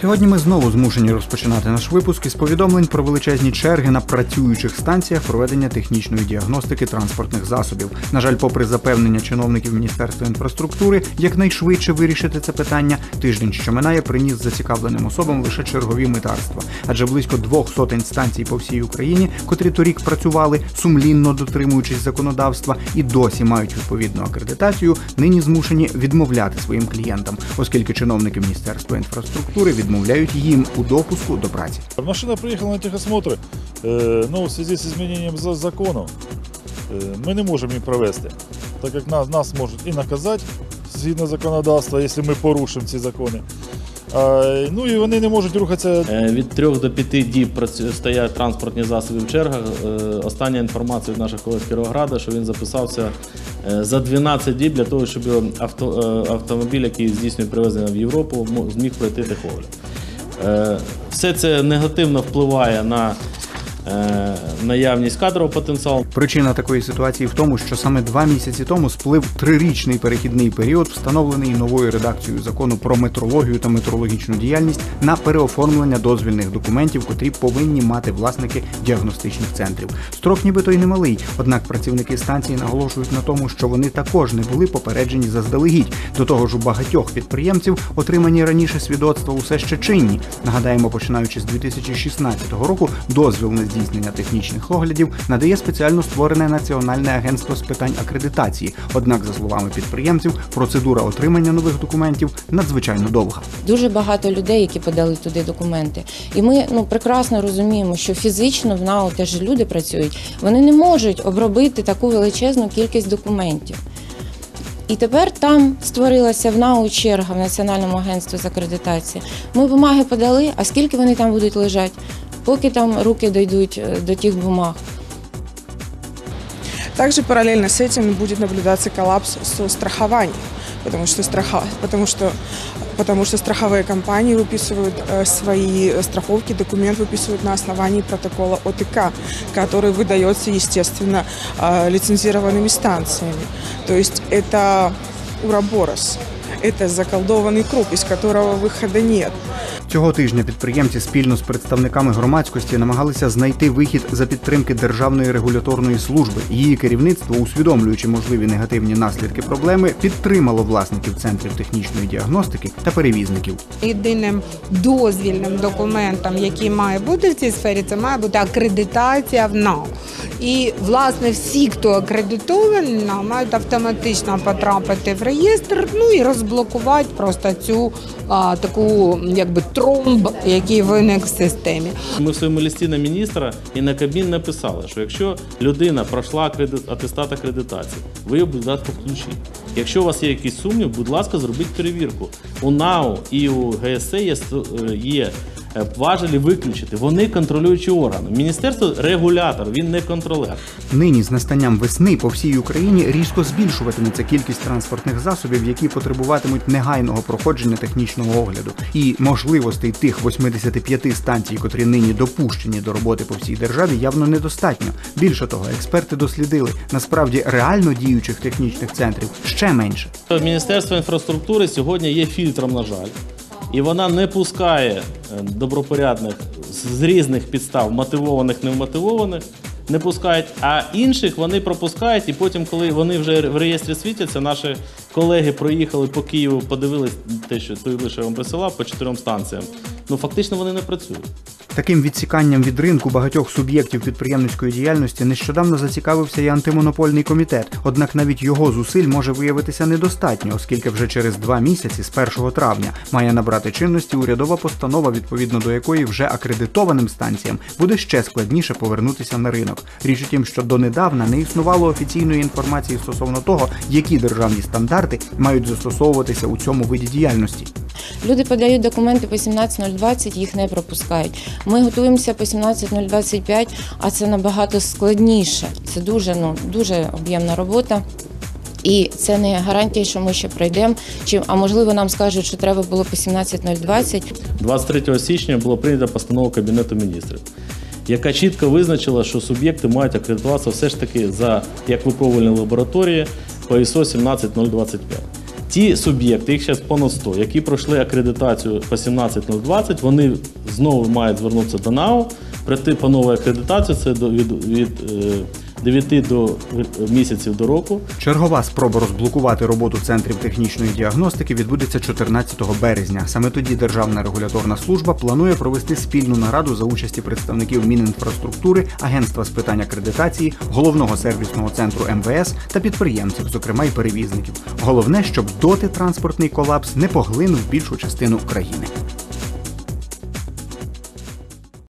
Сьогодні ми знову змушені розпочинати наш випуск із повідомлень про величезні черги на працюючих станціях проведення технічної діагностики транспортних засобів. На жаль, попри запевнення чиновників Міністерства інфраструктури, якнайшвидше вирішити це питання, тиждень, що минає, приніс зацікавленим особам лише чергові митарства. Адже близько двох сотень станцій по всій Україні, котрі торік працювали сумлінно дотримуючись законодавства і досі мають відповідну акредитацію, нині змушені відмовляти своїм клієнтам, оскільки чиновники Міністерства інфраструктури відмовляють їм у допуску до праці. Машина приехала на техосмотр, э, но в связи с изменением за- закону э, мы не можем їх провести, так як нас, нас можуть і наказати згідно законодавства, якщо ми порушимо ці закони. Ну і вони не можуть рухатися Е, Від 3 до 5 діб стоять транспортні засоби в чергах. Е, Остання інформація від наших колег Кіровограда, що він записався е, за 12 діб для того, щоб авто, автомобіль, який здійснює привезення в Європу, зміг пройти техогляд. Все це негативно впливає на наявність кадрового потенціалу. Причина такої ситуації в тому, що саме два місяці тому сплив трирічний перехідний період, встановлений новою редакцією закону про метрологію та метрологічну діяльність на переоформлення дозвільних документів, котрі повинні мати власники діагностичних центрів. Строк нібито й немалий, однак працівники станції наголошують на тому, що вони також не були попереджені заздалегідь. До того ж, у багатьох підприємців отримані раніше свідоцтва усе ще чинні. Нагадаємо, починаючи з 2016 року, дозвіл на здійснення технічних оглядів надає спеціально створене Національне агентство з питань акредитації. Однак, за словами підприємців, процедура отримання нових документів надзвичайно довга. Дуже багато людей, які подали туди документи. І ми ну прекрасно розуміємо, що фізично в НАУ теж люди працюють. Вони не можуть обробити таку величезну кількість документів. І тепер там створилася в НАУ черга в Національному агентстві з акредитації. Ми бумаги подали, а скільки вони там будуть лежати, поки там руки дійдуть е, до тих бумаг. Также параллельно с этим будет наблюдаться коллапс со страхованием, потому что, страха, потому что, потому что страховые компании выписывают э, свои страховки, документ выписывают на основании протокола ОТК, который выдается, естественно, э, лицензированными станциями. То есть это уроборос, это заколдованный круг, из которого выхода нет. Цього тижня підприємці спільно з представниками громадськості намагалися знайти вихід за підтримки Державної регуляторної служби. Її керівництво, усвідомлюючи можливі негативні наслідки проблеми, підтримало власників центрів технічної діагностики та перевізників. Єдиним дозвільним документом, який має бути в цій сфері, це має бути акредитація в НАУ. І власне всі, хто акредитований, мають автоматично потрапити в реєстр, ну і розблокувати просто цю а, таку якби тромб, який виник в системі. Ми в своєму листі на міністра і на Кабмін написали, що якщо людина пройшла кредит атестат акредитації, ви її ласка, включіть. Якщо у вас є якісь сумніви, будь ласка, зробіть перевірку. У НАУ і у ГСЕ є, е, є важелі виключити. Вони контролюючі органи. Міністерство регулятор, він не контролер. Нині з настанням весни по всій Україні різко збільшуватиметься кількість транспортних засобів, які потребуватимуть негайного проходження технічного огляду. І можливостей тих 85 станцій, котрі нині допущені до роботи по всій державі, явно недостатньо. Більше того, експерти дослідили насправді реально діючих технічних центрів ще менше. Міністерство інфраструктури сьогодні є фільтром, на жаль, і вона не пускає е, добропорядних з- різних підстав, мотивованих, невмотивованих, не пускають, а інших вони пропускають, і потім, коли вони вже в реєстрі світяться, наші колеги проїхали по Києву, подивились те, що той лише вам присилав по чотирьом станціям. Ну фактично вони не працюють. Таким відсіканням від ринку багатьох суб'єктів підприємницької діяльності нещодавно зацікавився і антимонопольний комітет. Однак навіть його зусиль може виявитися недостатньо, оскільки вже через два місяці, з 1 травня, має набрати чинності урядова постанова, відповідно до якої вже акредитованим станціям буде ще складніше повернутися на ринок. Річ у тім, що донедавна не існувало офіційної інформації стосовно того, які державні стандарти мають застосовуватися у цьому виді діяльності. Люди подають документи по 17020, їх не пропускають. Ми готуємося по 17025, а це набагато складніше. Це дуже ну дуже об'ємна робота. І це не гарантія, що ми ще пройдемо. А можливо нам скажуть, що треба було по 17020. 23 січня було прийнято постанова Кабінету міністрів, яка чітко визначила, що суб'єкти мають акредитуватися все ж таки за як випробувальні лабораторії по ISO 17025. Ті суб'єкти, їх зараз понад 100, які пройшли акредитацію по 17020, вони знову мають звернутися до НАУ, прийти по новій акредитації, це від, від е, 9 до е, місяців до року. Чергова спроба розблокувати роботу центрів технічної діагностики відбудеться 14 березня. Саме тоді Державна регуляторна служба планує провести спільну нараду за участі представників Мінінфраструктури, Агентства з питань акредитації, головного сервісного центру МВС та підприємців, зокрема й перевізників. Головне, щоб доти транспортний колапс не поглинув більшу частину країни.